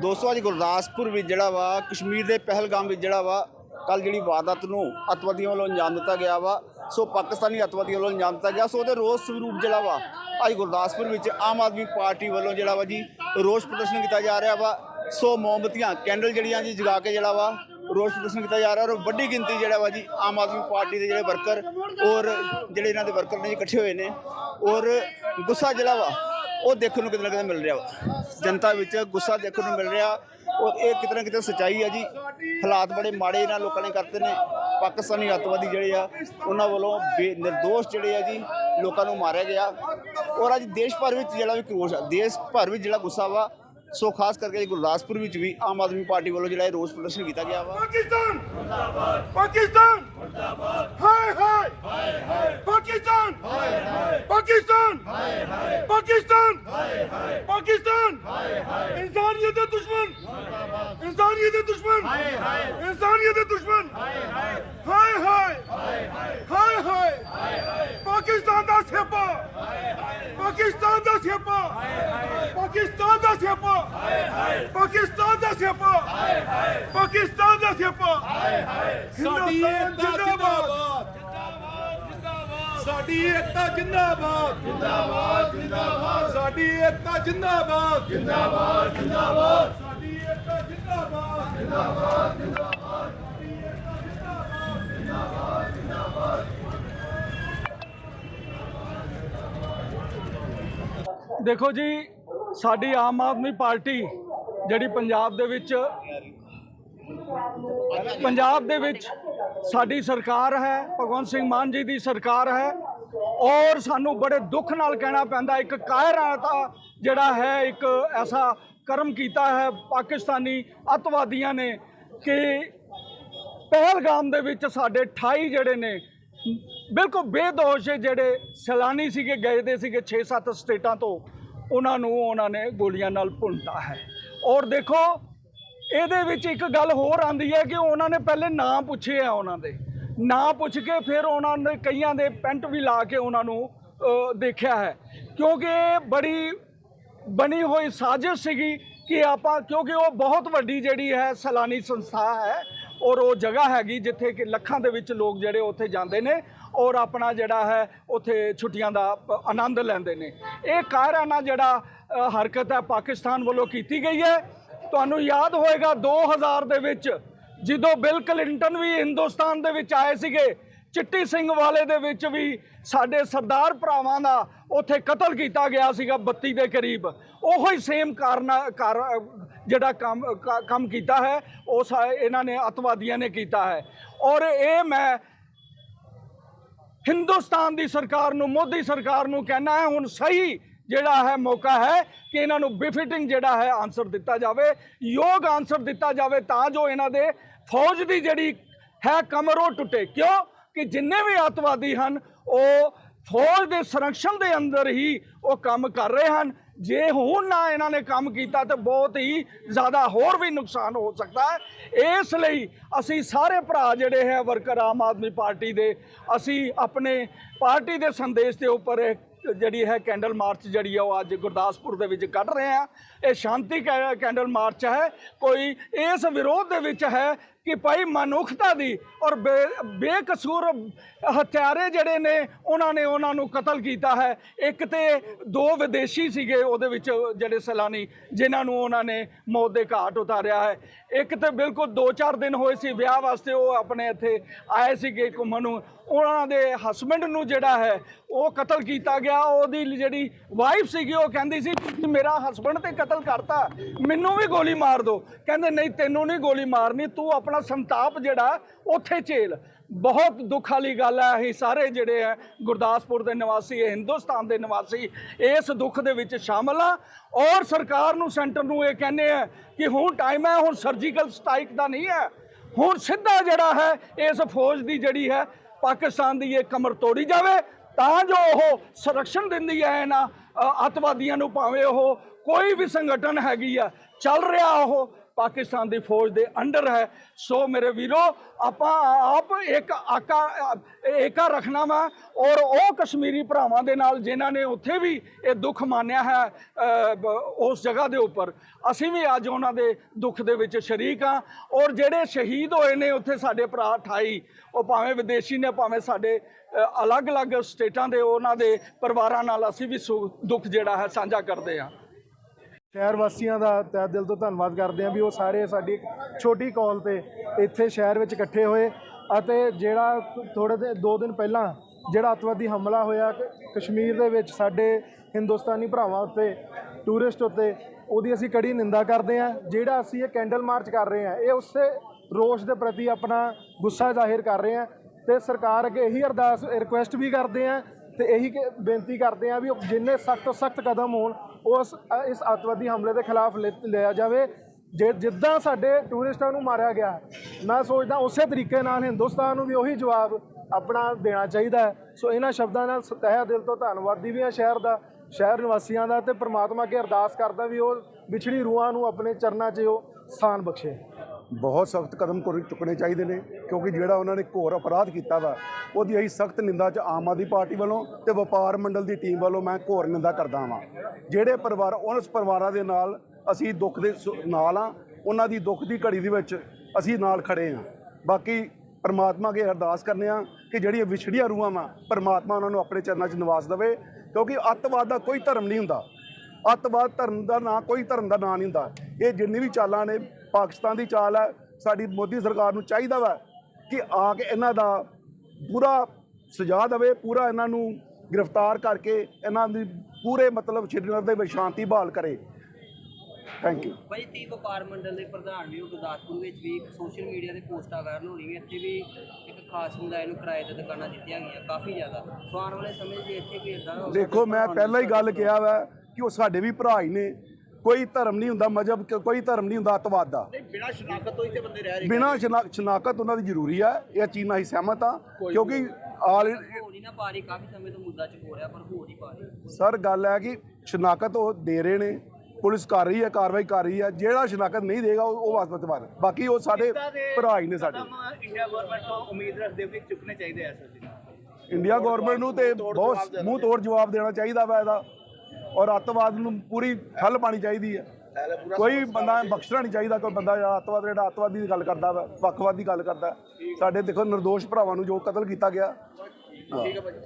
ਦੋਸਤੋ, ਅੱਜ ਗੁਰਦਾਸਪੁਰ ਵਿੱਚ ਜਿਹੜਾ ਵਾ, ਕਸ਼ਮੀਰ ਦੇ ਪਹਿਲਗਾਮ ਵਿੱਚ ਜਿਹੜਾ ਵਾ ਕੱਲ ਜਿਹੜੀ ਵਾਰਦਾਤ ਨੂੰ ਅਤਵਾਦੀਆਂ ਵੱਲੋਂ ਅੰਜਾਮ ਦਿੱਤਾ ਗਿਆ ਵਾ। ਸੋ ਪਾਕਿਸਤਾਨੀ ਅਤਵਾਦੀਆਂ ਵੱਲੋਂ ਅੰਜਾਮ ਦਿੱਤਾ ਗਿਆ। ਸੋ ਉਹਦੇ ਰੋਸ ਸਰੂਪ ਜਿਹੜਾ ਵਾ, ਅੱਜ ਗੁਰਦਾਸਪੁਰ ਵਿੱਚ ਆਮ ਆਦਮੀ ਪਾਰਟੀ ਵੱਲੋਂ ਜਿਹੜਾ ਵਾ ਜੀ, ਰੋਸ ਪ੍ਰਦਰਸ਼ਨ ਕੀਤਾ ਜਾ ਰਿਹਾ ਵਾ। ਸੋ ਮੋਮਬਤੀਆਂ, ਕੈਂਡਲ ਜਿਹੜੀਆਂ ਜੀ ਜਗਾ ਕੇ ਜਿਹੜਾ ਵਾ, ਰੋਸ ਪ੍ਰਦਰਸ਼ਨ ਕੀਤਾ ਜਾ ਰਿਹਾ ਔਰ ਵੱਡੀ ਗਿਣਤੀ ਜਿਹੜਾ ਵਾ ਜੀ, ਆਮ ਆਦਮੀ ਪਾਰਟੀ ਦੇ ਜਿਹੜੇ ਵਰਕਰ ਔਰ ਜਿਹੜੇ ਇਹਨਾਂ ਦੇ ਵਰਕਰ ਨੇ ਜੀ ਇਕੱਠੇ ਹੋਏ ਨੇ ਔਰ ਗੁੱਸਾ ਜਿਹੜਾ ਵਾ ਉਹ ਦੇਖਣ ਨੂੰ ਕਿਤੇ ਨਾ ਕਿਤੇ ਮਿਲ ਰਿਹਾ ਵਾ। ਜਨਤਾ ਵਿੱਚ ਗੁੱਸਾ ਦੇਖਣ ਨੂੰ ਮਿਲ ਰਿਹਾ। ਔਰ ਇਹ ਕਿਤੇ ਨਾ ਕਿਤੇ ਸੱਚਾਈ ਹੈ ਜੀ। ਹਾਲਾਤ ਬੜੇ ਮਾੜੇ ਇਹਨਾਂ ਲੋਕਾਂ ਨੇ ਕਰਤੇ ਨੇ। ਪਾਕਿਸਤਾਨੀ ਅੱਤਵਾਦੀ ਜਿਹੜੇ ਆ, ਉਹਨਾਂ ਵੱਲੋਂ ਬੇ ਨਿਰਦੋਸ਼ ਜਿਹੜੇ ਆ ਜੀ, ਲੋਕਾਂ ਨੂੰ ਮਾਰਿਆ ਗਿਆ। ਔਰ ਅੱਜ ਦੇਸ਼ ਭਰ ਵਿੱਚ ਜਿਹੜਾ ਵੀ ਕਰੋਸ਼ ਆ, ਦੇਸ਼ ਭਰ ਵਿੱਚ ਜਿਹੜਾ ਗੁੱਸਾ ਵਾ ਸੋ ਖਾਸ ਕਰਕੇ ਜੀ ਗੁਰਦਾਸਪੁਰ ਵਿੱਚ ਵੀ ਆਮ ਆਦਮੀ ਪਾਰਟੀ ਵੱਲੋਂ ਜਿਹੜਾ ਇਹ ਰੋਸ ਪ੍ਰਦਰਸ਼ਨ ਕੀਤਾ ਗਿਆ ਵਾ पाकिस्तान पाकिस्तान हाय हाय पाकिस्तान पाकिस्तान पाकिस्तान पाकिस्तान इंसानियत है दुश्मन इंसानियत है दुश्मन इंसानियत है दुश्मन हाय हाय हाय हाय ಪಾಕಿಸ್ತಾನ ਦਾ ਸਿਆਪਾ ਹਾਏ ਹਾਏ ਪਾਕਿਸਤਾਨ ਦਾ ਸਿਆਪਾ ਹਾਏ ਹਾਏ ਪਾਕਿਸਤਾਨ ਦਾ ਸਿਆਪਾ ਹਾਏ ਹਾਏ ਪਾਕਿਸਤਾਨ ਦਾ ਸਿਆਪਾ ਹਾਏ ਹਾਏ ਸਾਡੀ ਏਕਤਾ ਜਿੰਦਾਬਾਦ ਸਾਡੀ ਏਕਤਾ ਜਿੰਦਾਬਾਦ ਜਿੰਦਾਬਾਦ ਜਿੰਦਾਬਾਦ ਸਾਡੀ ਏਕਤਾ ਜਿੰਦਾਬਾਦ ਜਿੰਦਾਬਾਦ ਜਿੰਦਾਬਾਦ ਸਾਡੀ ਏਕਤਾ ਜਿੰਦਾਬਾਦ ਜਿੰਦਾਬਾਦ ਜਿੰਦਾਬਾਦ ਸਾਡੀ ਏਕਤਾ ਜਿੰਦਾਬਾਦ ਜਿੰਦਾਬਾਦ ਜਿੰਦਾਬਾਦ ਦੇਖੋ ਜੀ, ਸਾਡੀ ਆਮ ਆਦਮੀ ਪਾਰਟੀ ਜਿਹੜੀ ਪੰਜਾਬ ਦੇ ਵਿੱਚ ਪੰਜਾਬ ਦੇ ਵਿੱਚ ਸਾਡੀ ਸਰਕਾਰ ਹੈ, ਭਗਵੰਤ ਸਿੰਘ ਮਾਨ ਜੀ ਦੀ ਸਰਕਾਰ ਹੈ, ਔਰ ਸਾਨੂੰ ਬੜੇ ਦੁੱਖ ਨਾਲ ਕਹਿਣਾ ਪੈਂਦਾ, ਇੱਕ ਕਾਇਰਾਤਾ ਜਿਹੜਾ ਹੈ, ਇੱਕ ਐਸਾ ਕਰਮ ਕੀਤਾ ਹੈ, ਪਾਕਿਸਤਾਨੀ ਅਤਵਾਦੀਆਂ ਨੇ ਕਿ ਪਹਿਲਗਾਮ ਦੇ ਵਿੱਚ ਸਾਡੇ 28 ਜਿਹੜੇ ਨੇ ਬਿਲਕੁਲ ਬੇਦੋਸ਼ ਜਿਹੜੇ ਸੈਲਾਨੀ ਸੀਗੇ, ਗਏ ਦੇ ਸੀਗੇ 6-7 ਸਟੇਟਾਂ ਤੋਂ। ਉਹਨਾਂ ਨੂੰ ਉਹਨਾਂ ਨੇ ਗੋਲੀਆਂ ਨਾਲ ਭੁੰਨਤਾ ਹੈ। ਔਰ ਦੇਖੋ, ਇਹਦੇ ਵਿੱਚ ਇੱਕ ਗੱਲ ਹੋਰ ਆਂਦੀ ਹੈ ਕਿ ਉਹਨਾਂ ਨੇ ਪਹਿਲੇ ਨਾਂ ਪੁੱਛੇ ਆ ਉਹਨਾਂ ਦੇ। ਨਾਂ ਪੁੱਛ ਕੇ ਫਿਰ ਉਹਨਾਂ ਨੇ ਕਈਆਂ ਦੇ ਪੈਂਟ ਵੀ ਲਾ ਕੇ ਉਹਨਾਂ ਨੂੰ ਦੇਖਿਆ ਹੈ। ਕਿਉਂਕਿ ਬੜੀ ਬਣੀ ਹੋਈ ਸਾਜ਼ਿਸ਼ ਸੀਗੀ ਕਿ ਆਪਾਂ, ਕਿਉਂਕਿ ਉਹ ਬਹੁਤ ਵੱਡੀ ਜਿਹੜੀ ਹੈ ਸੈਲਾਨੀ ਸੰਸਥਾ ਹੈ ਔਰ ਉਹ ਜਗ੍ਹਾ ਹੈਗੀ ਜਿੱਥੇ ਕਿ ਲੱਖਾਂ ਦੇ ਵਿੱਚ ਲੋਕ ਜਿਹੜੇ ਉੱਥੇ ਜਾਂਦੇ ਨੇ। ਔਰ ਆਪਣਾ ਜਿਹੜਾ ਹੈ, ਉੱਥੇ ਛੁੱਟੀਆਂ ਦਾ ਆਨੰਦ ਲੈਂਦੇ ਨੇ। ਇਹ ਕਾਇਰਾਨਾ ਜਿਹੜਾ ਹਰਕਤ ਹੈ, ਪਾਕਿਸਤਾਨ ਵੱਲੋਂ ਕੀਤੀ ਗਈ ਹੈ। ਤੁਹਾਨੂੰ ਯਾਦ ਹੋਏਗਾ 2000 ਦੇ ਵਿੱਚ ਜਦੋਂ ਬਿਲ ਕਲਿੰਟਨ ਵੀ ਹਿੰਦੁਸਤਾਨ ਦੇ ਵਿੱਚ ਆਏ ਸੀਗੇ, ਚਿੱਟੀ ਸਿੰਘ ਵਾਲੇ ਦੇ ਵਿੱਚ ਵੀ ਸਾਡੇ ਸਰਦਾਰ ਭਰਾਵਾਂ ਦਾ ਉੱਥੇ ਕਤਲ ਕੀਤਾ ਗਿਆ ਸੀਗਾ 32 ਦੇ ਕਰੀਬ। ਉਹੋ ਹੀ ਸੇਮ ਕਾਰਨ, ਕਾਰ ਜਿਹੜਾ ਕੰਮ, ਕ- ਕੰਮ ਕੀਤਾ ਹੈ, ਉਹ ਸਾ- ਇਹਨਾਂ ਨੇ, ਅਤਵਾਦੀਆਂ ਨੇ ਕੀਤਾ ਹੈ। ਔਰ ਇਹ ਮੈਂ ਹਿੰਦੁਸਤਾਨ ਦੀ ਸਰਕਾਰ ਨੂੰ, ਮੋਦੀ ਸਰਕਾਰ ਨੂੰ ਕਹਿਣਾ ਹੈ, ਹੁਣ ਸਹੀ ਜਿਹੜਾ ਹੈ ਮੌਕਾ ਹੈ ਕਿ ਇਹਨਾਂ ਨੂੰ ਬਿਫਿਟਿੰਗ ਜਿਹੜਾ ਹੈ ਆਨਸਰ ਦਿੱਤਾ ਜਾਵੇ, ਯੋਗ ਆਨਸਰ ਦਿੱਤਾ ਜਾਵੇ ਤਾਂ ਜੋ ਇਹਨਾਂ ਦੇ ਫੌਜ ਦੀ ਜਿਹੜੀ ਹੈ ਕਮਰ ਉਹ ਟੁੱਟੇ। ਕਿਉਂ? ਕਿ ਜਿੰਨੇ ਵੀ ਅੱਤਵਾਦੀ ਹਨ, ਉਹ ਫੌਜ ਦੇ ਸੰਰਕਸ਼ਣ ਦੇ ਅੰਦਰ ਹੀ ਉਹ ਕੰਮ ਕਰ ਰਹੇ ਹਨ। ਜੇ ਹੁਣ ਨਾ ਇਹਨਾਂ ਨੇ ਕੰਮ ਕੀਤਾ ਤਾਂ ਬਹੁਤ ਹੀ ਜ਼ਿਆਦਾ ਹੋਰ ਵੀ ਨੁਕਸਾਨ ਹੋ ਸਕਦਾ ਹੈ। ਇਸ ਲਈ ਅਸੀਂ ਸਾਰੇ ਭਰਾ ਜਿਹੜੇ ਹੈ ਵਰਕਰ ਆਮ ਆਦਮੀ ਪਾਰਟੀ ਦੇ, ਅਸੀਂ ਆਪਣੇ ਪਾਰਟੀ ਦੇ ਸੰਦੇਸ਼ ਦੇ ਉੱਪਰ ਜਿਹੜੀ ਹੈ ਕੈਂਡਲ ਮਾਰਚ ਜਿਹੜੀ ਆ ਉਹ ਅੱਜ ਗੁਰਦਾਸਪੁਰ ਦੇ ਵਿੱਚ ਕੱਢ ਰਹੇ ਆ ਇਹ ਸ਼ਾਂਤੀ ਕੈਂਡਲ ਮਾਰਚ ਹੈ। ਕੋਈ ਇਸ ਵਿਰੋਧ ਦੇ ਵਿੱਚ ਹੈ ਕਿ ਭਾਈ ਮਨੁੱਖਤਾ ਦੀ ਔਰ ਬੇ- ਬੇਕਸੂਰ ਹਥਿਆਰੇ ਜਿਹੜੇ ਨੇ, ਉਹਨਾਂ ਨੇ ਉਹਨਾਂ ਨੂੰ ਕਤਲ ਕੀਤਾ ਹੈ। ਇੱਕ ਤੇ ਦੋ ਵਿਦੇਸ਼ੀ ਸੀਗੇ ਉਹਦੇ ਵਿੱਚ ਜਿਹੜੇ ਸੈਲਾਨੀ, ਜਿਨ੍ਹਾਂ ਨੂੰ ਉਹਨਾਂ ਨੇ ਮੌਤ ਦੇ ਘਾਟ ਉਤਾਰਿਆ ਹੈ। ਇੱਕ ਤੇ ਬਿਲਕੁਲ 2-4 ਦਿਨ ਹੋਏ ਸੀ ਵਿਆਹ ਵਾਸਤੇ ਉਹ ਆਪਣੇ ਇੱਥੇ ਆਏ ਸੀਗੇ ਘੁੰਮਣ ਨੂੰ। ਉਹਨਾਂ ਦੇ ਹਸਬੰਡ ਨੂੰ ਜਿਹੜਾ ਹੈ, ਉਹ ਕਤਲ ਕੀਤਾ ਗਿਆ। ਉਹਦੀ ਜਿਹੜੀ ਵਾਈਫ ਸੀਗੀ, ਉਹ ਕਹਿੰਦੀ ਸੀ ਮੇਰਾ ਹਸਬੰਡ ਤੇ ਕਤਲ ਕਰਤਾ। ਮੈਨੂੰ ਵੀ ਗੋਲੀ ਮਾਰ ਦਿਓ। ਕਹਿੰਦੇ, ਨਹੀਂ, ਤੈਨੂੰ ਨਹੀਂ ਗੋਲੀ ਮਾਰਨੀ। ਤੂੰ ਆਪਣਾ ਸੰਤਾਪ ਜਿਹੜਾ ਉੱਥੇ ਝੇਲ। ਬਹੁਤ ਦੁੱਖ ਵਾਲੀ ਗੱਲ ਹੈ ਅਸੀਂ ਸਾਰੇ ਜਿਹੜੇ ਹੈ ਗੁਰਦਾਸਪੁਰ ਦੇ ਨਿਵਾਸੀ ਹਿੰਦੁਸਤਾਨ ਦੇ ਨਿਵਾਸੀ ਇਸ ਦੁੱਖ ਦੇ ਵਿੱਚ ਸ਼ਾਮਲ ਆ। ਔਰ ਸਰਕਾਰ ਨੂੰ ਸੈਂਟਰ ਨੂੰ ਇਹ ਕਹਿੰਦੇ ਆ ਕਿ ਹੁਣ ਟਾਈਮ ਹੈ ਹੁਣ ਸਰਜੀਕਲ ਸਟ੍ਰਾਈਕ ਦਾ ਨਹੀਂ ਹੈ। ਹੁਣ ਸਿੱਧਾ ਜਿਹੜਾ ਹੈ ਇਸ ਫੌਜ ਦੀ ਜਿਹੜੀ ਹੈ ਪਾਕਿਸਤਾਨ ਦੀ ਇਹ ਕਮਰ ਤੋੜੀ ਜਾਵੇ ਤਾਂ ਜੋ ਉਹ ਸੰਰਕਸ਼ਣ ਦਿੰਦੀ ਹੈ ਇਹਨਾਂ ਅ, ਅੱਤਵਾਦੀਆਂ ਨੂੰ ਭਾਵੇਂ ਉਹ ਕੋਈ ਵੀ ਸੰਗਠਨ ਹੈਗੀ ਆ ਚੱਲ ਰਿਹਾ ਉਹ ਪਾਕਿਸਤਾਨ ਦੀ ਫੌਜ ਦੇ ਅੰਡਰ ਹੈ। ਸੋ ਮੇਰੇ ਵੀਰੋ, ਆਪਾਂ ਆਪ ਇੱਕ ਆਕਾ, ਏਕਾ ਰੱਖਣਾ ਵਾ ਔਰ ਉਹ ਕਸ਼ਮੀਰੀ ਭਰਾਵਾਂ ਦੇ ਨਾਲ ਜਿਨ੍ਹਾਂ ਨੇ ਉੱਥੇ ਵੀ ਇਹ ਦੁੱਖ ਮਾਨਿਆ ਹੈ ਉਸ ਜਗ੍ਹਾ ਦੇ ਉੱਪਰ। ਅਸੀਂ ਵੀ ਅੱਜ ਉਹਨਾਂ ਦੇ ਦੁੱਖ ਦੇ ਵਿੱਚ ਸ਼ਰੀਕ ਹਾਂ ਔਰ ਜਿਹੜੇ ਸ਼ਹੀਦ ਹੋਏ ਨੇ ਉੱਥੇ ਸਾਡੇ ਭਰਾ 28 ਉਹ ਭਾਵੇਂ ਵਿਦੇਸ਼ੀ ਨੇ, ਭਾਵੇਂ ਸਾਡੇ ਅਲੱਗ-ਅਲੱਗ ਸਟੇਟਾਂ ਦੇ ਉਹਨਾਂ ਦੇ ਪਰਿਵਾਰਾਂ ਨਾਲ ਅਸੀਂ ਵੀ ਸੁ- ਦੁੱਖ ਜਿਹੜਾ ਹੈ ਸਾਂਝਾ ਕਰਦੇ ਹਾਂ। ਸ਼ਹਿਰ ਵਾਸੀਆਂ ਦਾ ਤਹਿ ਦਿਲ ਤੋਂ ਧੰਨਵਾਦ ਕਰਦੇ ਹਾਂ ਵੀ ਉਹ ਸਾਰੇ ਸਾਡੀ ਇੱਕ ਛੋਟੀ ਕਾਲ ਤੇ ਇੱਥੇ ਸ਼ਹਿਰ ਵਿੱਚ ਇਕੱਠੇ ਹੋਏ ਅਤੇ ਜਿਹੜਾ ਥੋੜੇ ਦੇ ਦੋ ਦਿਨ ਪਹਿਲਾਂ ਜਿਹੜਾ ਅੱਤਵਾਦੀ ਹਮਲਾ ਹੋਇਆ ਕ- ਕਸ਼ਮੀਰ ਦੇ ਵਿੱਚ ਸਾਡੇ ਹਿੰਦੁਸਤਾਨੀ ਭਰਾਵਾਂ ਉੱਤੇ, ਟੂਰਿਸਟ ਉੱਤੇ, ਉਹਦੀ ਅਸੀਂ ਕੜੀ ਨਿੰਦਾ ਕਰਦੇ ਹਾਂ, ਜਿਹੜਾ ਅਸੀਂ ਇਹ ਕੈਂਡਲ ਮਾਰਚ ਕਰ ਰਹੇ ਹਾਂ, ਇਹ ਉਸੇ ਰੋਸ਼ ਦੇ ਪ੍ਰਤੀ ਆਪਣਾ ਗੁੱਸਾ ਜ਼ਾਹਿਰ ਕਰ ਰਹੇ ਹਾਂ ਤੇ ਸਰਕਾਰ ਅੱਗੇ ਇਹੀ ਅਰਦਾਸ ਰਿਕੁਐਸਟ ਵੀ ਕਰਦੇ ਹਾਂ ਤੇ ਇਹੀ ਕਿ- ਬੇਨਤੀ ਕਰਦੇ ਹਾਂ ਵੀ ਉਹ ਜਿੰਨੇ ਸਖਤ ਤੋਂ ਸਖਤ ਕਦਮ ਹੋਣ, ਉਸ ਇਸ ਅੱਤਵਾਦੀ ਹਮਲੇ ਦੇ ਖਿਲਾਫ ਲਿ- ਲਿਆ ਜਾਵੇ। ਜੇ ਜਿੱਦਾਂ ਸਾਡੇ ਟੂਰਿਸਟਾਂ ਨੂੰ ਮਾਰਿਆ ਗਿਆ, ਮੈਂ ਸੋਚਦਾ ਉਸੇ ਤਰੀਕੇ ਨਾਲ ਹਿੰਦੁਸਤਾਨ ਨੂੰ ਵੀ ਉਹੀ ਜਵਾਬ ਆਪਣਾ ਦੇਣਾ ਚਾਹੀਦਾ ਹੈ। ਸੋ ਇਹਨਾਂ ਸ਼ਬਦਾਂ ਨਾਲ ਸਤਹਿ ਦਿਲ ਤੋਂ ਧੰਨਵਾਦੀ ਵੀ ਆ ਸ਼ਹਿਰ ਦਾ, ਸ਼ਹਿਰ ਨਿਵਾਸੀਆਂ ਦਾ ਤੇ ਪ੍ਰਮਾਤਮਾ ਅੱਗੇ ਅਰਦਾਸ ਕਰਦਾ ਵੀ ਉਹ ਵਿਛੜੀ ਰੂਹਾਂ ਨੂੰ ਆਪਣੇ ਚਰਨਾਂ 'ਚ ਉਹ ਸਥਾਨ ਬਖਸ਼ੇ। ਬਹੁਤ ਸਖਤ ਕਦਮ ਕੁਰ- ਚੁੱਕਣੇ ਚਾਹੀਦੇ ਨੇ, ਕਿਉਂਕਿ ਜਿਹੜਾ ਉਹਨਾਂ ਨੇ ਘੋਰ ਅਪਰਾਧ ਕੀਤਾ ਵਾ, ਉਹਦੀ ਅਸੀਂ ਸਖਤ ਨਿੰਦਾ ਚ ਆਮ ਆਦਮੀ ਪਾਰਟੀ ਵੱਲੋਂ ਤੇ ਵਪਾਰ ਮੰਡਲ ਦੀ ਟੀਮ ਵੱਲੋਂ ਮੈਂ ਘੋਰ ਨਿੰਦਾ ਕਰਦਾ ਵਾਂ। ਜਿਹੜੇ ਪਰਿਵਾਰ, ਉਸ ਪਰਿਵਾਰਾਂ ਦੇ ਨਾਲ ਅਸੀਂ ਦੁੱਖ ਦੇ ਸ- ਨਾਲ ਆ, ਉਹਨਾਂ ਦੀ ਦੁੱਖ ਦੀ ਘੜੀ ਦੇ ਵਿੱਚ ਅਸੀਂ ਨਾਲ ਖੜੇ ਆ। ਬਾਕੀ ਪਰਮਾਤਮਾ ਅੱਗੇ ਅਰਦਾਸ ਕਰਨੇ ਆ ਕਿ ਜਿਹੜੀਆਂ ਵਿਛੜੀਆਂ ਰੂਹਾਂ ਵਾ, ਪਰਮਾਤਮਾ ਉਹਨਾਂ ਨੂੰ ਆਪਣੇ ਚਰਨਾਂ 'ਚ ਨਿਵਾਸ ਦੇਵੇ, ਕਿਉਂਕਿ ਅੱਤਵਾਦ ਦਾ ਕੋਈ ਧਰਮ ਨਹੀਂ ਹੁੰਦਾ। ਅੱਤਵਾਦ ਧਰਮ ਦਾ ਨਾਂ, ਕੋਈ ਧਰਮ ਦਾ ਨਾਂ ਨਹੀਂ ਹੁੰਦਾ। ਇਹ ਜਿੰਨੀ ਵੀ ਚਾਲਾਂ ਨੇ ਪਾਕਿਸਤਾਨ ਦੀ ਚਾਲ ਹੈ ਸਾਡੀ ਮੋਦੀ ਸਰਕਾਰ ਨੂੰ ਚਾਹੀਦਾ ਵਾ ਕਿ ਆ ਕੇ ਇਹਨਾਂ ਦਾ ਪੂਰਾ ਸਜ਼ਾ ਦੇਵੇ ਪੂਰਾ ਇਹਨਾਂ ਨੂੰ ਗ੍ਰਿਫਤਾਰ ਕਰਕੇ ਇਹਨਾਂ ਦੀ ਪੂਰੇ ਮਤਲਬ ਸ਼੍ਰੀਨਗਰ ਦੇ ਵਿੱਚ ਸ਼ਾਂਤੀ ਬਹਾਲ ਕਰੇ। ਥੈਂਕ ਯੂ ਭਾਈ ਤੀ ਵਪਾਰ ਮੰਡਲ ਦੇ ਪ੍ਰਧਾਨ ਵੀ ਉਹ ਗੁਰਦਾਸਪੁਰ ਵਿੱਚ ਵੀ ਸੋਸ਼ਲ ਮੀਡੀਆ ਤੇ ਪੋਸਟਾਂ ਵਾਇਰਲ ਹੋ ਰਹੀਆਂ ਇੱਥੇ ਵੀ ਇੱਕ ਖਾਸ ਸਮੁਦਾਇ ਨੂੰ ਕਿਰਾਏ ਤੇ ਦੁਕਾਨਾਂ ਦਿੱਤੀਆਂ ਗਈਆਂ ਕਾਫੀ ਜ਼ਿਆਦਾ। ਸੋ ਆਉਣ ਵਾਲੇ ਸਮੇਂ 'ਚ ਇੱਥੇ ਕੋਈ ਇਦਾਂ ਦੇਖੋ ਮੈਂ ਪਹਿਲਾਂ ਹੀ ਗੱਲ ਕਿਹਾ ਵਾ ਕਿ ਉਹ ਸਾਡੇ ਵੀ ਭਰਾ ਹੀ ਨੇ ਕੋਈ ਧਰਮ ਨਹੀਂ ਹੁੰਦਾ ਮਜਹਬ ਕੋਈ ਧਰਮ ਨਹੀਂ ਹੁੰਦਾ ਅੱਤਵਾਦ ਦਾ। ਬਿਨਾਂ ਸ਼ਨਾਖਤ ਤੋਂ ਇੱਥੇ ਬੰਦੇ ਰਹਿ ਰਹੇ ਬਿਨਾਂ ਸ਼ਨਾ- ਸ਼ਨਾਖਤ ਉਹਨਾਂ ਦੀ ਜ਼ਰੂਰੀ ਹੈ ਇਹ ਚੀਜ਼ ਨਾਲ ਹੀ ਸਹਿਮਤ ਹਾਂ ਕਿਉਂਕਿ ਆਲ ਹੋ ਨਹੀਂ ਨਾ ਪਾ ਰਹੀ ਕਾਫੀ ਸਮੇਂ ਤੋਂ ਮੁੱਦਾ ਚ ਹੋ ਰਿਹਾ ਪਰ ਹੋ ਨਹੀਂ ਪਾ ਰਹੀ। ਸਰ ਗੱਲ ਹੈ ਕਿ ਸ਼ਨਾਖਤ ਉਹ ਦੇ ਰਹੇ ਨੇ ਪੁਲਿਸ ਕਰ ਰਹੀ ਹੈ ਕਾਰਵਾਈ ਕਰ ਰਹੀ ਹੈ ਜਿਹੜਾ ਸ਼ਨਾਖਤ ਨਹੀਂ ਦੇਗਾ ਉਹ ਉਹ ਵਾਸਤੇ ਬਾਅਦ ਬਾਕੀ ਉਹ ਸਾਡੇ ਭਰਾ ਹੀ ਨੇ ਸਾਡੇ। ਇੰਡੀਆ ਗਵਰਨਮੈਂਟ ਤੋਂ ਉਮੀਦ ਰੱਖਦੇ ਹੋ ਕਿ ਚੁੱਕਣੇ ਚਾਹੀਦੇ ਐ ਸਰ ਇੰਡੀਆ ਗਵਰਨਮੈਂਟ ਨੂੰ ਤੇ ਬਹੁਤ ਮੂੰਹ ਤੋੜ ਜਵਾਬ ਦੇਣਾ ਚਾਹੀਦਾ ਵਾ ਇਹਦਾ। ਔਰ ਅੱਤਵਾਦ ਨੂੰ ਪੂਰੀ ਠੱਲ ਪਾਣੀ ਚਾਹੀਦੀ ਹੈ। ਕੋਈ ਬੰਦਾ ਬਖਸ਼ਣਾ ਨਹੀਂ ਚਾਹੀਦਾ ਕੋਈ ਬੰਦਾ ਜਿਹੜਾ ਅੱਤਵਾਦ ਜਿਹੜਾ ਅੱਤਵਾਦੀ ਦੀ ਗੱਲ ਕਰਦਾ ਵਾ ਵੱਖਵਾਦ ਦੀ ਗੱਲ ਕਰਦਾ। ਸਾਡੇ ਦੇਖੋ નિર્ਦੋਸ਼ ਭਰਾਵਾਂ ਨੂੰ ਜੋ ਕਤਲ ਕੀਤਾ ਗਿਆ। ਠੀਕ ਹੈ ਭਾਜੀ।